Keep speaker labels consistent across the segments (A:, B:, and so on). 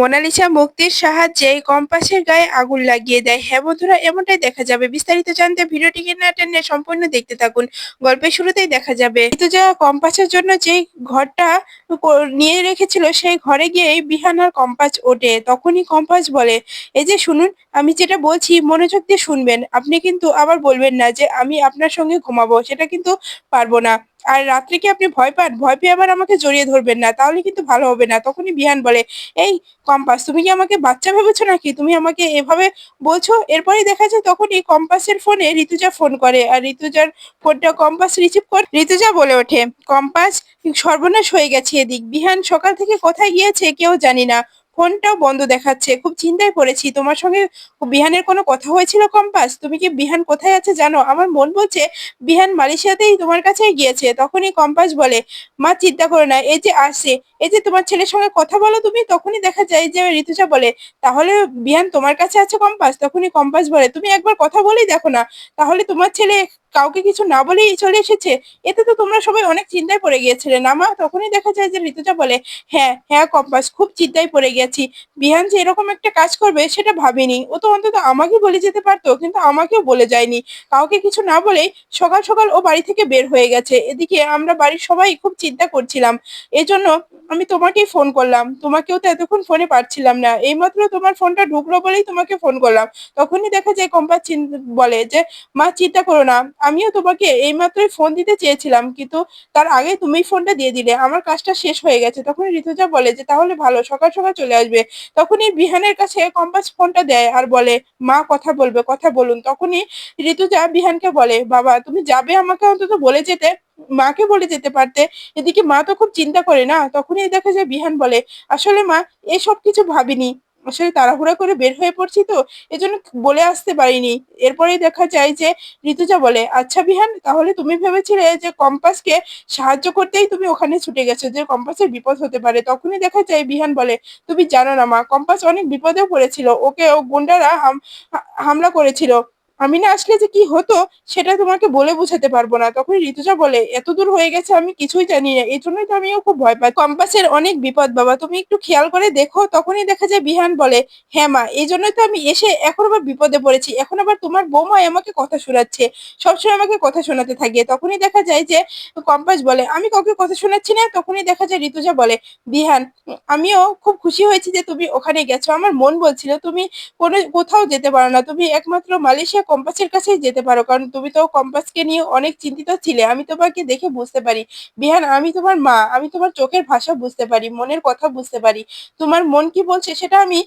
A: Mona Lisa মুক্তির সাহায্যে কম্পাসের গায়ে আগুন লাগিয়ে দেয়। হ্যাঁ বন্ধুরা, এমনটাই দেখা যাবে। বিস্তারিত জানতে ভিডিওটিকে না টেনে সম্পূর্ণ দেখতে থাকুন। গল্পের শুরুতেই দেখা যাবে। যা কম্পাসের জন্য যে ঘরটা নিয়ে রেখেছিল, সেই ঘরে গিয়ে বিহান আর কম্পাস ওঠে। তখনই কম্পাস বলে, এই যে শুনুন, আমি যেটা বলছি, মনোযোগ দিয়ে শুনবেন। আপনি কিন্তু আবার বলবেন না যে, আমি আপনার সঙ্গে ঘুমাবো। সেটা কিন্তু পারব না। আর রাত্রে কি আপনি ভয় পান? ভয় পেয়ে আবার আমাকে জড়িয়ে ধরবেন না, তাহলে কিন্তু ভালো হবে না। তখনই বিহান বলে, এই কম্পাস, তুমি কি আমাকে বাচ্চা ভেবেছো নাকি? তুমি আমাকে এভাবে বলছো? এরপরেই দেখা যায় তখনই কম্পাসের ফোনে ঋতুজা ফোন করে, আর ঋতুজার ফোনটা কম্পাস রিসিভ করে, ঋতুজা বলে ওঠে, কম্পাস, সর্বনাশ হয়ে গেছে এদিক। বিহান সকাল থেকে কোথায় গিয়েছে কেউ জানি না। ফোনটাও বন্ধ দেখাচ্ছে। খুব চিন্তায় পড়েছি। তোমার সঙ্গে বিহানের কোনো কথা হয়েছিল কম্পাস? তুমি কি বিহান কোথায় আছে জানো? আমার মন বলছে বিহান মালয়েশিয়াতেই তোমার কাছে গিয়েছে। তখনই কম্পাস বলে, মা, চিন্তা করো না, এই যে আসে এই যে তোমার ছেলের সঙ্গে কথা বলো তুমি, তখনই দেখা যায় যে ঋতুজা বলে, তাহলে বিহান তোমার কাছে আছে কম্পাস? তখনই কম্পাস বলে, তুমি একবার কথা বলেই দেখো না, তাহলে তোমার ছেলে কাউকে কিছু না বলেই চলে এসেছে, এতে তো তোমরা সবাই অনেক চিন্তায় পড়ে গিয়েছিলে। না মা, তখনই দেখা যায় যে ঋতুজা বলে হ্যাঁ হ্যাঁ কম্পাস, খুব চিন্তায় পড়ে গেছি। বিহান যে এরকম একটা কাজ করবে, সেটা ভাবিনি। ও তো অন্তত আমাকে বলে যেতে পারতো, কিন্তু আমাকেও বলে যায়নি। কাউকে কিছু না বলেই সকাল সকাল ও বাড়ি থেকে বের হয়ে গেছে। এদিকে আমরা বাড়ির সবাই খুব চিন্তা করছিলাম। এজন্য আমি তোমাকেই ফোন করলাম। তোমাকেও তো এতক্ষণ ফোনে পাচ্ছিলাম না। এইমাত্র তোমার ফোনটা ঢুকলো বলেই তোমাকে ফোন করলাম। তখনই দেখা যায় কম্পাস বলে যে, মা, চিন্তা করো না। আমিও তোমাকে এইমাত্রই ফোন দিতে চেয়েছিলাম, কিন্তু তার আগে তুমি ফোনটা দিয়ে দিলে। আমার কাজটা শেষ হয়ে গেছে। তখন ঋতুজা বলে যে, তাহলে ভালো, সকাল সকাল চলে আসবে। তখনই বিহানের কাছে কম্পাস ফোনটা দেয় আর বলে, মা, কথা বলবে, কথা বলুন। তখনই ঋতুজা বিহানকে বলে, বাবা, তুমি যাবে আমাকে অন্তত বলে যেতে, মাকে বলে যেতে পারতে। এদিকে মা তো খুব চিন্তা করে না? তখনই দেখা যায় বিহান বলে, আসলে মা, এসব কিছু ভাবিনি। আসলে তাড়াহুড়া করে বের হয়ে পড়ছি তো, এজন্য বলে আসতে পারিনি। এরপরেই দেখা যায় যে ঋতুজা বলে আচ্ছা বিহান, তাহলে তুমি ভেবেছিলে যে কম্পাসকে সাহায্য করতেই তুমি ওখানে ছুটে গেছো, যে কম্পাসের বিপদ হতে পারে? তখনই দেখা যায় বিহান বলে, তুমি জানো না মা, কম্পাস অনেক বিপদেও পড়েছিল। ওকে ও গুন্ডারা হাম- হামলা করেছিল। আমি না আসলে যে কি হতো, সেটা তোমাকে বলে বোঝাতে পারব না। তখন ঋতুজা বলে, এত দূর হয়ে গেছে, আমি কিছুই জানি না। এই জন্যই তো আমিও খুব ভয় পাই। কম্পাসের অনেক বিপদ, বাবা। তুমি একটু খেয়াল করে দেখো, তখনই দেখা যায় বিহান বলে হ্যাঁ মা, এই জন্যই তো আমি এসে এখন আবার বিপদে পড়েছি। এখন আবার তোমার বৌমাই আমাকে কথা শোনাচ্ছে। সবসময় আমাকে কথা শোনাতে থাকে। তখনই দেখা যায় যে কম্পাস বলে, আমি কাউকে কথা শোনাচ্ছি না? তখনই দেখা যায় ঋতুজা বলে, বিহান, আমিও খুব খুশি হয়েছি যে তুমি ওখানে গেছো। আমার মন বলছিল তুমি কোনো কোথাও যেতে পারো না। তুমি একমাত্র মালয়েশিয়া কম্পাসের কাছে যেতে পারো। কারণ তুমি তো কম্পাসকে নিয়ে অনেক চিন্তিত ছিলে। আমি তোমাকে দেখে বুঝতে পারি। বিহান, আমি তোমার মা। আমি তোমার চোখের ভাষা বুঝতে পারি, মনের কথা বুঝতে পারি। তোমার মন কি বলছে সেটা আমি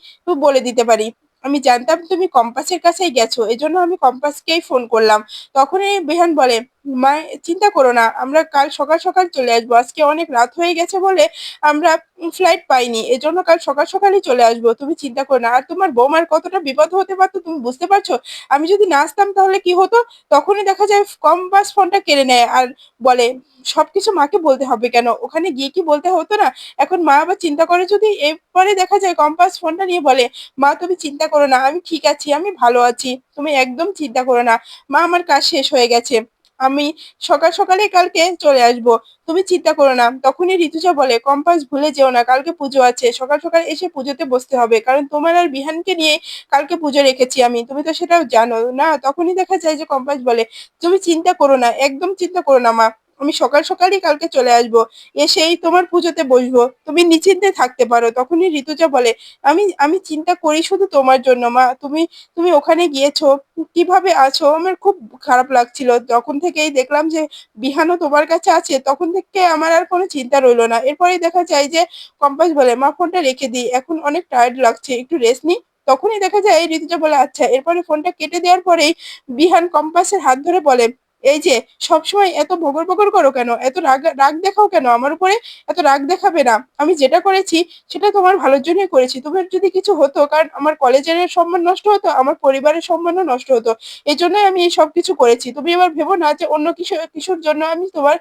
A: বলে দিতে পারি। আমি জানতাম তুমি কম্পাসের কাছেই গেছো। এজন্য আমি কম্পাসকেই ফোন করলাম। তখনই বিহান বলে মা চিন্তা করো না, আমরা কাল সকাল সকাল চলে আসব। আজকে অনেক রাত হয়ে গেছে বলে আমরা ফ্লাইট পাইনি, এজন্য কাল সকাল সকালই চলে আসব। তুমি চিন্তা করো না, আর তোমার বৌমার কতটা বিপদ হতে পারতো তুমি বুঝতে পারছ? আমি যদি না আসতাম তাহলে কি হতো? তখনই দেখা যায় কম্পাস ফোনটা কেড়ে নেয় আর বলে, সবকিছু মাকে বলতে হবে কেন? ওখানে গিয়ে কি বলতে হতো না? এখন মা আবার চিন্তা করে যদি এরপরে দেখা যায় কম্পাস ফোনটা নিয়ে বলে, মা, তুমি চিন্তা করো না, আমি ঠিক আছি, আমি ভালো আছি, তুমি একদম চিন্তা করো না, মা, আমার কাজ শেষ হয়ে গেছে। আমি সকাল সকালে কালকে চলে আসব। তুমি চিন্তা করো না, তখনই ঋতুজা বলে, কম্পাস ভুলে যেও না, কালকে পুজো আছে। সকাল সকাল এসে পুজোতে বসতে হবে। কারণ তোমার আর বিহানকে নিয়ে কালকে পুজো রেখেছি আমি। তুমি তো সেটাও জানো না? তখনই দেখা যায় যে কম্পাস বলে, তুমি চিন্তা করো না, একদম চিন্তা করো না মা। আমি সকাল সকালই কালকে চলে আসব। এসেই তোমার পুজোতে বসবো। তুমি নিশ্চিন্তে থাকতে পারো। তখনই ঋতুজা বলে, আমি আমি চিন্তা করি শুধু তোমার জন্য, মা। তুমি তুমি ওখানে গিয়েছো, কীভাবে আছো? আমার খুব খারাপ লাগছিল। যখন থেকেই দেখলাম যে বিহানও তোমার কাছে আছে। তখন থেকে আমার আর কোনো চিন্তা রইল না। এরপরেই দেখা যায় যে কম্পাস বলে, মা, ফোনটা রেখে দিই এখন অনেক টায়ার্ড লাগছে। একটু রেস্ট নি। তখনই দেখা যায় ঋতুজা বলে আচ্ছা। এরপরে ফোনটা কেটে দেওয়ার পরেই বিহান কম্পাসের হাত ধরে বলে এই যে সবসময় এত বগর বগর করো কেন? এত রাগ রাগ দেখাও কেন? আমার উপরে এত রাগ দেখাবে না। আমি যেটা করেছি, সেটা তোমার ভালোর জন্যই করেছি। তোমার যদি কিছু হতো, কারণ আমার কলেজের সম্মান নষ্ট হতো, আমার পরিবারের সম্মানও নষ্ট হতো। এই জন্যই আমি এই সব কিছু করেছি। তুমি এবার ভেবো না যে অন্য কিছু, কিছুর জন্য আমি তোমার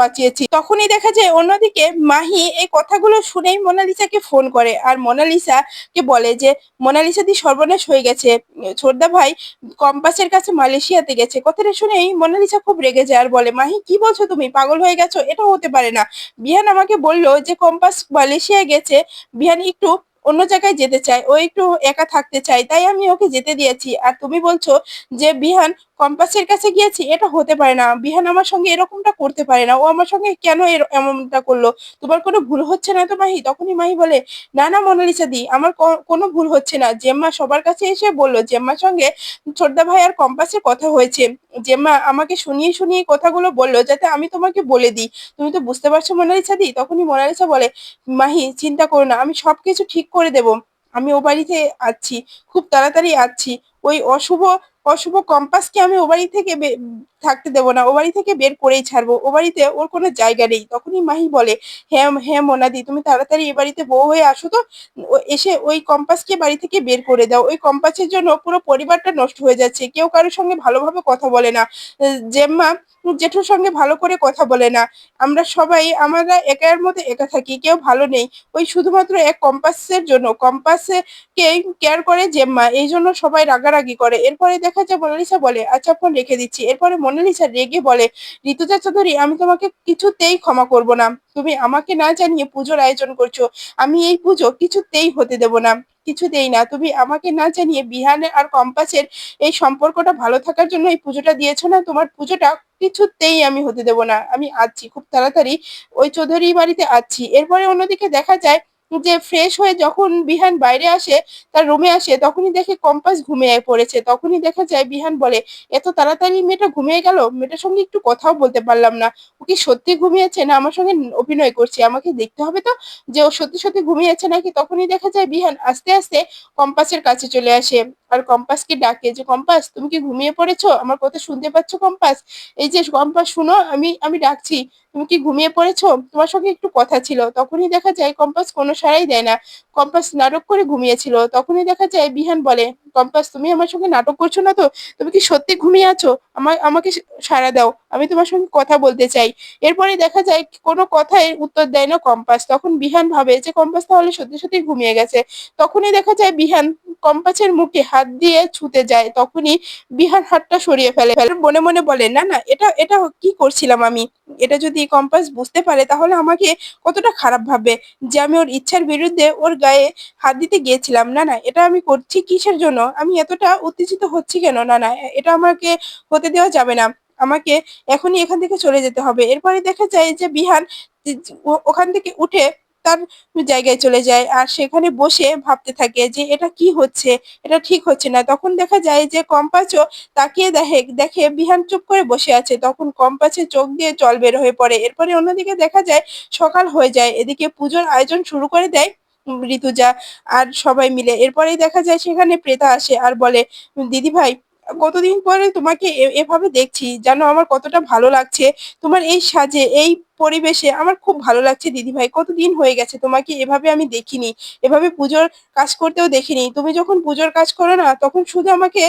A: বাঁচিয়েছি। তখনই দেখা যায় অন্যদিকে মাহি এই কথাগুলো শুনেই মোনালিসাকে ফোন করে। আর মোনালিসা কে বলে যে, মোনালিসা দি সর্বনাশ হয়ে গেছে। ছোটদা ভাই কম্পাসের কাছে মালয়েশিয়াতে গেছে। কথাটা শুনেই মোনালিসা খুব রেগে যায় আর বলে, মাহি, কি বলছো তুমি? পাগল হয়ে গেছো? এটা হতে পারে না। বিহান আমাকে বলল যে, কম্পাস মালয়েশিয়ায় গেছে। বিহান একটু অন্য জায়গায় যেতে চায়। ও একটু একা থাকতে চায়। তাই আমি ওকে যেতে দিয়েছি। আর তুমি বলছো যে, বিহান কম্পাসের কাছে গিয়েছি, এটা হতে পারে না। বিহান আমার সঙ্গে এরকমটা করতে পারে না। ও আমার সঙ্গে কেন এমনটা করল? তোমার কোনো ভুল হচ্ছে না তো মাহি? তখনই মাহি বলে, না না, মোনালিসা দি, আমার কোনো ভুল হচ্ছে না। জেম্মা সবার কাছে এসে বলল, জেম্মার সঙ্গে ছোটদা ভাই আর কম্পাসের কথা হয়েছে। জেম্মা আমাকে শুনিয়ে শুনিয়ে কথাগুলো বলল, যাতে আমি তোমাকে বলে দিই। তুমি তো বুঝতে পারছ মোনালিসা দি? তখনই মোনালিসা বলে, মাহি, চিন্তা করো না, আমি সবকিছু ঠিক করে দেব। আমি ও বাড়িতে আছি, খুব তাড়াতাড়ি আছি। ওই অশুভ অশুভ কম্পাসকে আমি ও বাড়ি থেকে থাকতে দেবো না। ও বাড়ি থেকে বের করেই ছাড়বো। ও বাড়িতে ওর কোনো জায়গা নেই। তখনই মাহি বলে হ্যাঁ হ্যাঁ মোনাদি, তুমি তাড়াতাড়ি এ বাড়িতে বউ হয়ে আসো তো। এসে ওই কম্পাসকে বাড়ি থেকে বের করে দাও। ওই কম্পাসের জন্য পুরো পরিবারটা নষ্ট হয়ে যাচ্ছে। কেউ কারোর সঙ্গে ভালোভাবে কথা বলে না। জেম্মা জেঠুর সঙ্গে ভালো করে কথা বলে না। আমরা সবাই, আমরা একার মধ্যে একা থাকি, কেউ ভালো নেই। ওই শুধুমাত্র এক কম্পাসের জন্য। কম্পাসে কে কেয়ার করে জেম্মা। এই জন্য সবাই রাগারাগি করে। এরপরে দেখা যায় মোনালিসা বলে আচ্ছা ফোন রেখে দিচ্ছি। এরপরে মোনালিসা রেগে বলে, ঋতুজা চৌধুরী, আমি তোমাকে কিছুতেই ক্ষমা করব না। তুমি আমাকে না জানিয়ে পুজোর আয়োজন করছ। আমি এই পুজো কিছুতেই হতে দেব না। কিছুতেই না। তুমি আমাকে না জানিয়ে বিহানের আর কম্পাসের এই সম্পর্কটা ভালো থাকার জন্য এই পুজোটা দিয়েছ না। তোমার পুজোটা কিছুতেই আমি হতে দেব না। আমি আছি, খুব তাড়াতাড়ি। ওই চৌধুরী বাড়িতে আছি। এরপরে অন্যদিকে দেখা যায় যে ফ্রেশ হয়ে যখন বিহান বাইরে আসে, তার রুমে আসে, তখনই দেখে কম্পাস ঘুমিয়ে পড়েছে। তখনই দেখা যায় বিহান বলে, এত তাড়াতাড়ি মেয়েটা ঘুমিয়ে গেল? মেয়েটার সঙ্গে একটু কথাও বলতে পারলাম না। ও কি সত্যি ঘুমিয়েছে না আমার সঙ্গে অভিনয় করছে? আমাকে দেখতে হবে তো যে ও সত্যি সত্যি ঘুমিয়েছে নাকি? তখনই দেখা যায় বিহান আস্তে আস্তে কম্পাসের কাছে চলে আসে। আর কম্পাসকে ডাকে যে, কম্পাস, তুমি কি ঘুমিয়ে পড়েছো? আমার কথা শুনতে পাচ্ছ কম্পাস? এই যে কম্পাস, শুনো, আমি আমি ডাকছি। তুমি কি ঘুমিয়ে পড়েছো? তোমার সঙ্গে একটু কথা ছিল। তখনই দেখা যায় কম্পাস কোনো সাড়াই দেয় না। কম্পাস নাটক করে ঘুমিয়েছিল। তখনই দেখা যায় বিহান বলে, কম্পাস, তুমি আমার সঙ্গে নাটক করছ না তো? তুমি কি সত্যি ঘুমিয়ে আছো? আমার আমাকে সাড়া দাও। আমি তোমার সঙ্গে কথা বলতে চাই। এরপরে দেখা যায় কোনো কথায় উত্তর দেয় না কম্পাস। তখন বিহান ভাবে যে, কম্পাস তাহলে সত্যি সত্যি ঘুমিয়ে গেছে। তখনই দেখা যায় বিহান কম্পাসের মুখে হাত দিয়ে ছুতে যায়, তখনই বিহার হাতটা সরিয়ে ফেলে। ফেলে মনে মনে বলে, না না, এটা এটা কি করছিলাম আমি? এটা যদি কম্পাস বুঝতে পারে, তাহলে আমাকে কতটা খারাপ ভাবে যে আমি ওর ইচ্ছার বিরুদ্ধে ওর গায়ে হাত দিতে গিয়েছিলাম? না না, এটা আমি করছি কিসের জন্য? আমি এতটা উত্তেজিত হচ্ছি কেন? না না, এটা আমাকে হতে দেওয়া যাবে না। আমাকে এখনই এখান থেকে চলে যেতে হবে। এরপরে দেখা যায় যে বিহান ওখান থেকে উঠে তার জায়গায় চলে যায় আর সেখানে বসে ভাবতে থাকে যে এটা কি হচ্ছে? এটা ঠিক হচ্ছে না। তখন দেখা যায় যে কম্পাসও তাকিয়ে দেখে দেখে বিহান চুপ করে বসে আছে। তখন কম্পাসে চোখ দিয়ে জল বের হয়ে পড়ে। এরপরে অন্যদিকে দেখা যায় সকাল হয়ে যায়। এদিকে পুজোর আয়োজন শুরু করে দেয় ঋতুজা আর সবাই মিলে। এরপরেই দেখা যায় সেখানে প্রেতা আসে আর বলে দিদি ভাই কতদিন পরে তোমাকে এভাবে দেখছি জানো আমার কতটা ভালো লাগছে। তোমার এই সাজে, এই পরিবেশে আমার খুব ভালো লাগছে দিদি ভাই কতদিন হয়ে গেছে তোমাকে এভাবে আমি দেখিনি। এভাবে পুজোর কাজ করতেও দেখিনি। তুমি যখন পুজোর কাজ করো না, তখন শুধু আমাকে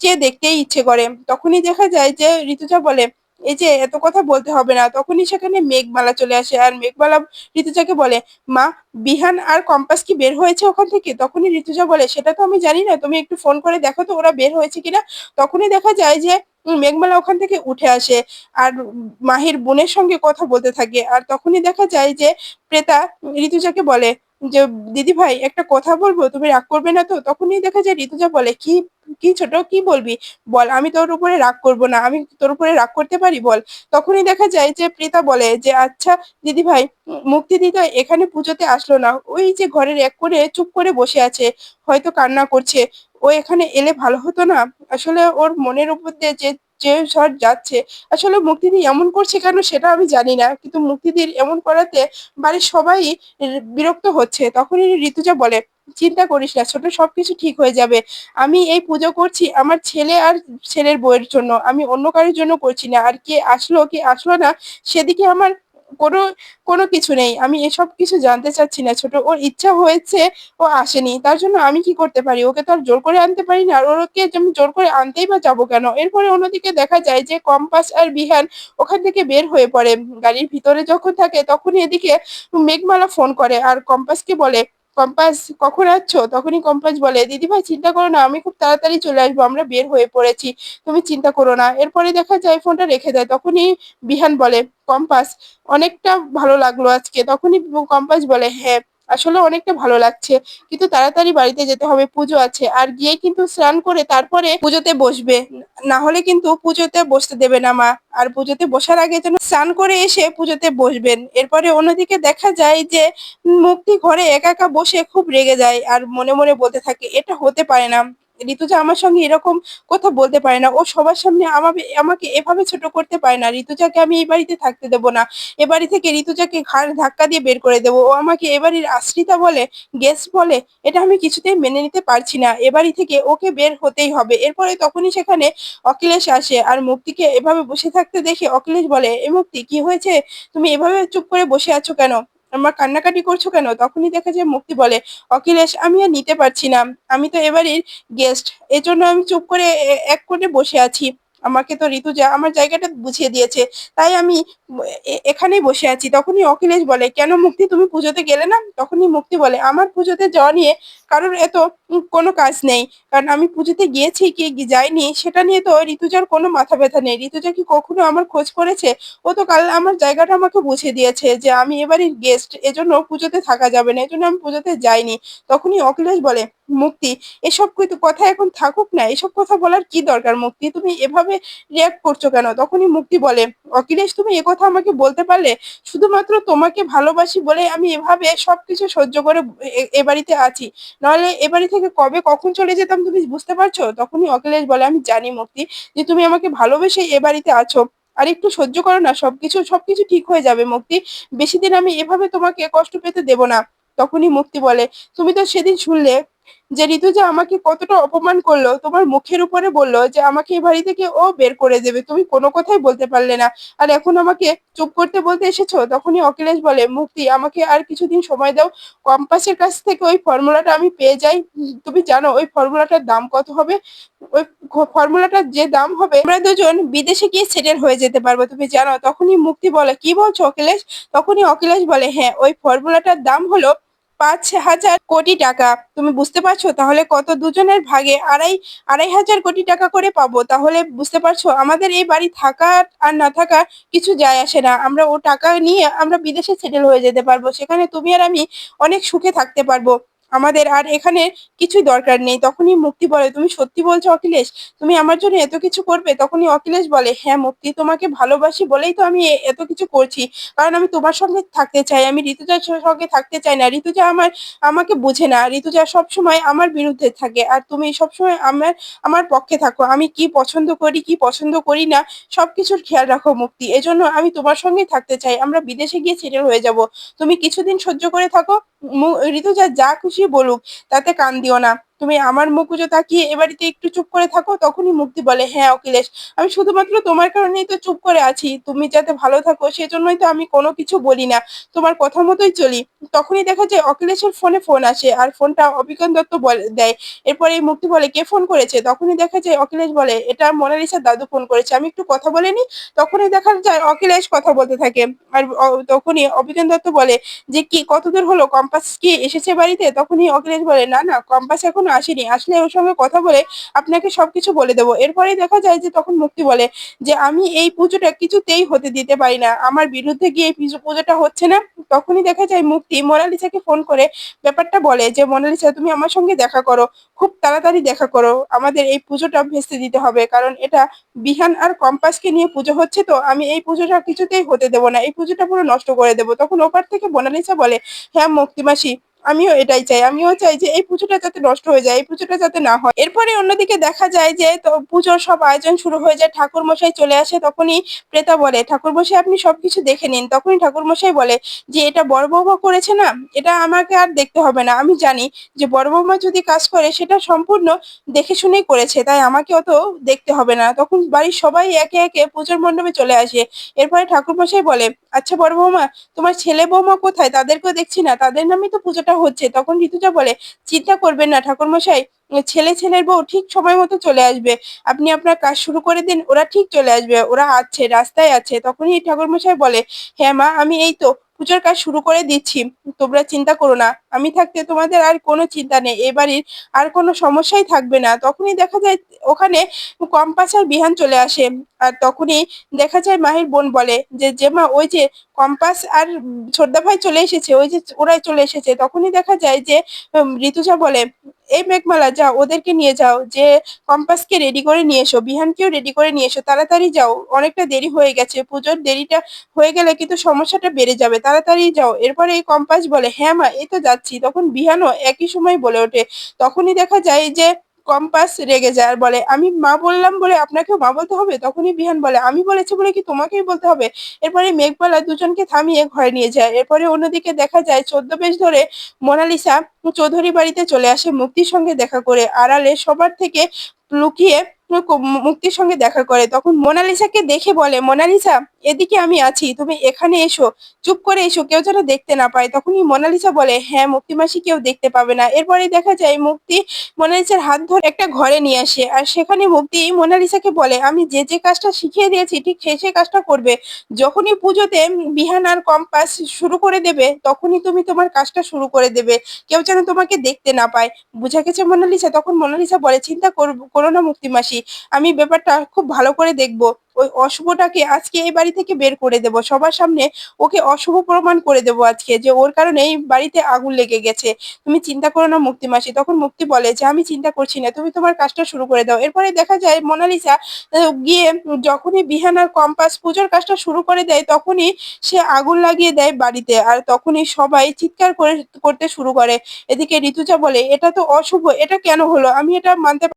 A: চেয়ে দেখতেই ইচ্ছে করে। তখনই দেখা যায় যে ঋতুজা বলে এই যে এত কথা বলতে হবে না, তখনই সেখানে মেঘমালা চলে আসে। আর মেঘমালা ঋতুজাকে বলে, মা, বিহান আর কম্পাস কি বের হয়েছে ওখান থেকে? তখনই ঋতুজা বলে, সেটা তো আমি জানি না, তুমি একটু ফোন করে দেখো তো ওরা বের হয়েছে কিনা? তখনই দেখা যায় যে মেঘমালা ওখান থেকে উঠে আসে আর মাহির বোনের সঙ্গে কথা বলতে থাকে। আর তখনই দেখা যায় যে প্রেতা ঋতুজাকে বলে যে দিদি ভাই একটা কথা বলব, তুমি রাগ করবে না তো? তখনই দেখা যায় ঋতুজা বলে, কি কি ছোট, কি বলবি? বল, আমি তোর উপরে রাগ করব না। আমি তোর উপরে রাগ করতে পারি? বল। তখনই দেখা যায় যে প্রেতা বলে যে আচ্ছা দিদি ভাই মুক্তি দিদি এখানে পুজোতে আসলো না। ওই যে ঘরের এক করে চুপ করে বসে আছে। হয়তো কান্না করছে। ও এখানে এলে ভালো হতো না? আসলে ওর মনের উপর দিয়ে যে যে ঝড় যাচ্ছে, আসলে মুক্তিদি এমন করছে কেন সেটা আমি জানি না। কিন্তু মুক্তিদির এমন করাতে বাড়ির সবাই বিরক্ত হচ্ছে। তখনই ঋতুজা বলে, চিন্তা করিস না, ছোট সবকিছু ঠিক হয়ে যাবে। আমি এই পুজো করছি আমার ছেলে আর ছেলের বউয়ের জন্য। আমি অন্য কারোর জন্য করছি না। আর কে আসলো কে আসলো না, সেদিকে আমার কোনো কোনো কিছু নেই। আমি এসব কিছু জানতে চাচ্ছি না। ছোট, ওর ইচ্ছা হয়েছে, ও আসেনি। তার জন্য আমি কি করতে পারি? ওকে তো আর জোর করে আনতে পারি না। আর ওকে আমি জোর করে আনতেই বা যাব কেন? এরপরে অন্যদিকে দেখা যায় যে কম্পাস আর বিহান ওখান থেকে বের হয়ে পড়ে। গাড়ির ভিতরে যখন থাকে তখন এদিকে মেঘমালা ফোন করে। আর কম্পাসকে বলে কম্পাস কখন আসছো? তখনই কম্পাস বলে, দিদিভাই, চিন্তা করো না, আমি খুব তাড়াতাড়ি চলে আসব, আমরা বের হয়ে পড়েছি, তুমি চিন্তা করো না। এরপরে দেখা যায় ফোনটা রেখে দেয়, তখনই বিহান বলে কম্পাস অনেকটা ভালো লাগল আজকে। তখনই কম্পাস বলে হ্যাঁ আসলে অনেকটা ভালো লাগছে। কিন্তু তাড়াতাড়ি বাড়িতে যেতে হবে, পুজো আছে। আর গিয়ে কিন্তু স্নান করে তারপরে পুজোতে বসবে। না হলে কিন্তু পুজোতে বসতে দেবে না মা। আর পুজোতে বসার আগে যেন স্নান করে এসে পুজোতে বসবেন। এরপরে অন্যদিকে দেখা যায় যে মুক্তি ঘরে একা একা বসে খুব রেগে যায়। আর মনে মনে বলতে থাকে, এটা হতে পারে না। ঋতুজা আমার সঙ্গে এরকম কথা বলতে পারে না। ও সবার সামনে আমাকে আমাকে এভাবে ছোট করতে পারে না। ঋতুজাকে আমি এই বাড়িতে থাকতে দেবো না। এ বাড়ি থেকে ঋতুজাকে ঘাড় ধাক্কা দিয়ে বের করে দেবো। ও আমাকে এ বাড়ির আশ্রিতা বলে গেস্ট বলে, এটা আমি কিছুতেই মেনে নিতে পারছি না। এ বাড়ি থেকে ওকে বের হতেই হবে। এরপরে তখনই সেখানে অখিলেশ আসে আর মুক্তিকে এভাবে বসে থাকতে দেখে অখিলেশ বলে, এ মুক্তি, কি হয়েছে? তুমি এভাবে চুপ করে বসে আছো কেন? আমার কান্নাকাটি করছ কেন? তখনই দেখা যায় মুক্তি বলে, অখিলেশ, আমি আর নিতে পারছি না। আমি তো এবারের গেস্ট এজন্য আমি চুপ করে এক কোণে বসে আছি। আমাকে তো ঋতুজা আমার জায়গাটা বুঝিয়ে দিয়েছে, তাই আমি এখানেই বসে আছি। তখনই অখিলেশ বলে, কেন মুক্তি, তুমি পুজোতে গেলে না? তখনই মুক্তি বলে, আমার পুজোতে যাওয়া নিয়ে কারোর এত কোনো কাজ নেই। কারণ আমি পুজোতে গিয়েছি, কি যাইনি সেটা নিয়ে তো ঋতুজার কোনো মাথা ব্যথা নেই। ঋতুজা কি কখনো আমার খোঁজ করেছে? ও তো কাল আমার জায়গাটা আমাকে বুঝিয়ে দিয়েছে যে আমি এবারই গেস্ট এজন্য পুজোতে থাকা যাবে না, এজন্য আমি পুজোতে যাইনি। তখনই অখিলেশ বলে, মুক্তি, এসব কথা এখন থাকুক না, এসব কথা বলার কি দরকার মুক্তি? তুমি এভাবে রিয়াক্ট করছ কেন? তখনই মুক্তি বলে অখিলেশ তুমি একথা আমাকে বলতে পারলে? শুধুমাত্র তোমাকে ভালোবাসি বলে আমি এভাবে সবকিছু সহ্য করে এ- বাড়িতে আছি। নাহলে এ বাড়ি থেকে কবে কখন চলে যেতাম তুমি বুঝতে পারছ? তখনই অখিলেশ বলে, আমি জানি মুক্তি যে তুমি আমাকে ভালোবেসে এ বাড়িতে আছো। আর একটু সহ্য করো না, সবকিছু সবকিছু ঠিক হয়ে যাবে মুক্তি বেশি দিন আমি এভাবে তোমাকে কষ্ট পেতে দেব না। তখনই মুক্তি বলে, তুমি তো সেদিন শুনলে যে ঋতুজা আমাকে কতটা অপমান করল, তোমার মুখের উপরে বলল যে আমাকে এই বাড়ি থেকে ও বের করে দেবে, তুমি কোনো কথাই বলতে পারলে না। আর এখন আমাকে চুপ করতে বলতে এসেছ, তখনই অখিলেশ বলে, মুক্তি, আমাকে আর কিছুদিন সময় দাও, কম্পাসের কাছ থেকে ওই ফর্মুলাটা আমি পেয়ে যাই। তুমি জানো ওই ফর্মুলাটার দাম কত হবে? ওই ফর্মুলাটার যে দাম হবে, আমরা দুজন বিদেশে গিয়ে সেটেল হয়ে যেতে পারব, তুমি জানো। তখনই মুক্তি বলে, কি বলছো অখিলেশ? তখনই অখিলেশ বলে হ্যাঁ ওই ফর্মুলাটার দাম হলো পাঁচ হাজার কোটি টাকা। তুমি বুঝতে পারছ? তাহলে কত দুজনের ভাগে আড়াই আড়াই হাজার কোটি টাকা করে পাবো? তাহলে বুঝতে পারছ? আমাদের এই বাড়ি থাকা আর না থাকা কিছু যায় আসে না। আমরা ও টাকা নিয়ে আমরা বিদেশে সেটেল হয়ে যেতে পারব। সেখানে তুমি আর আমি অনেক সুখে থাকতে পারব। আমাদের আর এখানে কিছুই দরকার নেই। তখনই মুক্তি বলে, তুমি সত্যি বলছো অখিলেশ? তুমি আমার জন্য এত কিছু করবে? তখনই অখিলেশ বলে হ্যাঁ মুক্তি, তোমাকে ভালোবাসি বলেই তো আমি এত কিছু করছি। কারণ আমি তোমার সঙ্গে থাকতে চাই, আমি ঋতুজার সঙ্গে থাকতে চাই না। ঋতুজা আমার, আমাকে বুঝে না। ঋতুজা সব সময় আমার বিরুদ্ধে থাকে। আর তুমি সব সময় আমার আমার পক্ষে থাকো। আমি কি পছন্দ করি, কি পছন্দ করি না, সবকিছুর খেয়াল রাখো মুক্তি। এজন্য আমি তোমার সঙ্গে থাকতে চাই। আমরা বিদেশে গিয়ে সেটেল হয়ে যাব। তুমি কিছুদিন সহ্য করে থাকো। ঋতুজা যা খুশি বলুক তাতে কান দিও না। তুমি আমার মুখ উজো তাকিয়ে এ বাড়িতে একটু চুপ করে থাকো, তখনই মুক্তি বলে হ্যাঁ অখিলেশ, আমি শুধুমাত্র তোমার কারণেই তো চুপ করে আছি। তুমি যাতে ভালো থাকো, সেজন্যই তো আমি কোনো কিছু বলি না। তোমার কথা মতোই চলি। তখনই দেখা যায় অখিলেশের ফোনে ফোন আসে আর ফোনটা অভিজ্ঞান দত্ত দেয়। এরপরে মুক্তি বলে, কে ফোন করেছে? তখনই দেখা যায় অখিলেশ বলে, এটা মোনালিসার দাদু ফোন করেছে। আমি একটু কথা বলে নি তখনই দেখা যায় অখিলেশ কথা বলতে থাকে। আর তখনই অভিজ্ঞান দত্ত বলে, যে কি, কতদূর হলো? কম্পাস কি এসেছে বাড়িতে? তখনই অখিলেশ বলে, না না, কম্পাস এখনও আসেনি। আসলে ওর সঙ্গে কথা বলে আপনাকে সবকিছু বলে দেবো। এরপরেই দেখা যায় যে তখন মুক্তি বলে যে, আমি এই পুজোটা কিছুতেই হতে দিতে পারি না। আমার বিরুদ্ধে গিয়ে এই পুজোটা হচ্ছে না। তখনই দেখা যায় মুক্তি মোনালিসাকে ফোন করে ব্যাপারটা বলে যে, মোনালিসা, তুমি আমার সঙ্গে দেখা করো। খুব তাড়াতাড়ি দেখা করো। আমাদের এই পুজোটা ভেস্তে দিতে হবে। কারণ এটা বিহান আর কম্পাসকে নিয়ে পুজো হচ্ছে তো, আমি এই পুজোটা কিছুতেই হতে দেবো না। এই পুজোটা পুরো নষ্ট করে দেবো। তখন ওপার থেকে মোনালিসা বলে হ্যাঁ মুক্তিমাসি আমিও এটাই চাই, আমিও চাই যে এই পুজোটা যাতে নষ্ট হয়ে যায়, এই পুজোটা যাতে না হয়। এরপরে অন্যদিকে দেখা যায় যে তো পুজোর সব আয়োজন শুরু হয়ে যায় ঠাকুর মশাই চলে আসে তখনই প্রেতা বলে ঠাকুর মশাই আপনি সবকিছু দেখে নিন। তখনই ঠাকুর মশাই বলে যে, এটা বড় বৌমা করেছে না? এটা আমাকে আর দেখতে হবে না। আমি জানি যে বড় বৌমা যদি কাজ করে, সেটা সম্পূর্ণ দেখে শুনেই করেছে, তাই আমাকে অত দেখতে হবে না। তখন বাড়ির সবাই একে একে পুজোর মণ্ডপে চলে আসে। এরপরে ঠাকুর মশাই বলে আচ্ছা বড় বৌমা, তোমার ছেলে বৌমা কোথায়? তাদেরকেও দেখছি না। তাদের নামে তো পুজোটা হচ্ছে। তখন ঋতুজা বলে, চিন্তা করবেন না, ঠাকুরমশাই, ছেলে ছেলের বউ ঠিক সময় মতো চলে আসবে। আপনি আপনার কাজ শুরু করে দিন, ওরা ঠিক চলে আসবে, ওরা আছে, রাস্তায় আছে। তখনই ঠাকুরমশাই বলে হ্যাঁ মা, আমি এই তো। পুজোর কাজ শুরু করে দিচ্ছি। তোমরা চিন্তা করো না, আমি থাকতে তোমাদের আর কোনো চিন্তা নেই। এ বাড়ির আর কোনো সমস্যাই থাকবে না। তখনই দেখা যায় ওখানে কম্পাস আর বিহান চলে আসে। আর তখনই দেখা যায় মাহির বোন বলে যে জেমা ওই যে কম্পাস আর ছোটদা ভাই চলে এসেছে, ওই যে ওরাই চলে এসেছে। তখনই দেখা যায় যে ঋতুজা বলে এই মেঘমালা, যাও, ওদেরকে নিয়ে যাও, যে কম্পাসকে রেডি করে নিয়ে এসো, বিহানকেও রেডি করে নিয়ে এসো, তাড়াতাড়ি যাও, অনেকটা দেরি হয়ে গেছে, পুজোর দেরিটা হয়ে গেলে কিন্তু সমস্যাটা বেড়ে যাবে, তাড়াতাড়ি যাও, এরপরে এই কম্পাস বলে হ্যাঁ মা, এই তো যাচ্ছি। তখন বিহানও একই সময় বলে ওঠে, তখনই দেখা যায় যে কম্পাস রেগে যায় আর বলে, আমি মা বললাম বলে আপনাকে মা বলতে হবে? তখনই বিহান বলে, আমি বলেছি বলে কি তোমাকেই বলতে হবে? এরপরে মেঘবালা দুজনকে থামিয়ে ঘরে নিয়ে যায়। এরপরে অন্যদিকে দেখা যায় চোদ্দ বেশ ধরে মোনালিসা চৌধুরী বাড়িতে চলে আসে মুক্তির সঙ্গে দেখা করে আড়ালে সবার থেকে লুকিয়ে মুক্তির সঙ্গে দেখা করে। তখন মোনালিসাকে দেখে বলে, মোনালিসা, এদিকে আমি আছি, তুমি এখানে এসো, চুপ করে এসো, কেউ যেন দেখতে না পায়। তখনই মোনালিসা বলে হ্যাঁ মুক্তি মাসি কেউ দেখতে পাবে না। এরপরে দেখা যায় মুক্তি মোনালিসার হাত ধরে একটা ঘরে নিয়ে আসে, আর সেখানে মুক্তি মোনালিসাকে বলে, আমি যে যে কাজটা শিখিয়ে দিয়েছি, ঠিক সেই সেই কাজটা করবে। যখনই পুজোতে বিহান আর কম্পাস শুরু করে দেবে, তখনই তুমি তোমার কাজটা শুরু করে দেবে। কেউ যেন তোমাকে দেখতে না পায়। বুঝা গেছে মোনালিসা? তখন মোনালিসা বলে, চিন্তা কর- না মুক্তি মাসি আমি ব্যাপারটা খুব ভালো করে দেখব। ওই অশুভটাকে আজকে এই বাড়ি থেকে বের করে দেব। সবার সামনে ওকে অশুভ প্রমাণ করে দেব আজকে যে ওর কারণে এই বাড়িতে আগুন লেগে গেছে। তুমি চিন্তা করো না মুক্তি মাসি। তখন মুক্তি বলে যে, আমি চিন্তা করছি না। তুমি তোমার কাজটা শুরু করে দাও। এরপরে দেখা যায় মোনালিসা গিয়ে যখনই বিহান আর কম্পাস পুজোর কাজটা শুরু করে দেয়, তখনই সে আগুন লাগিয়ে দেয় বাড়িতে। আর তখনই সবাই চিৎকার করে, করতে শুরু করে। এদিকে ঋতুজা বলে, এটা তো অশুভ। এটা কেন হলো? আমি এটা মানতে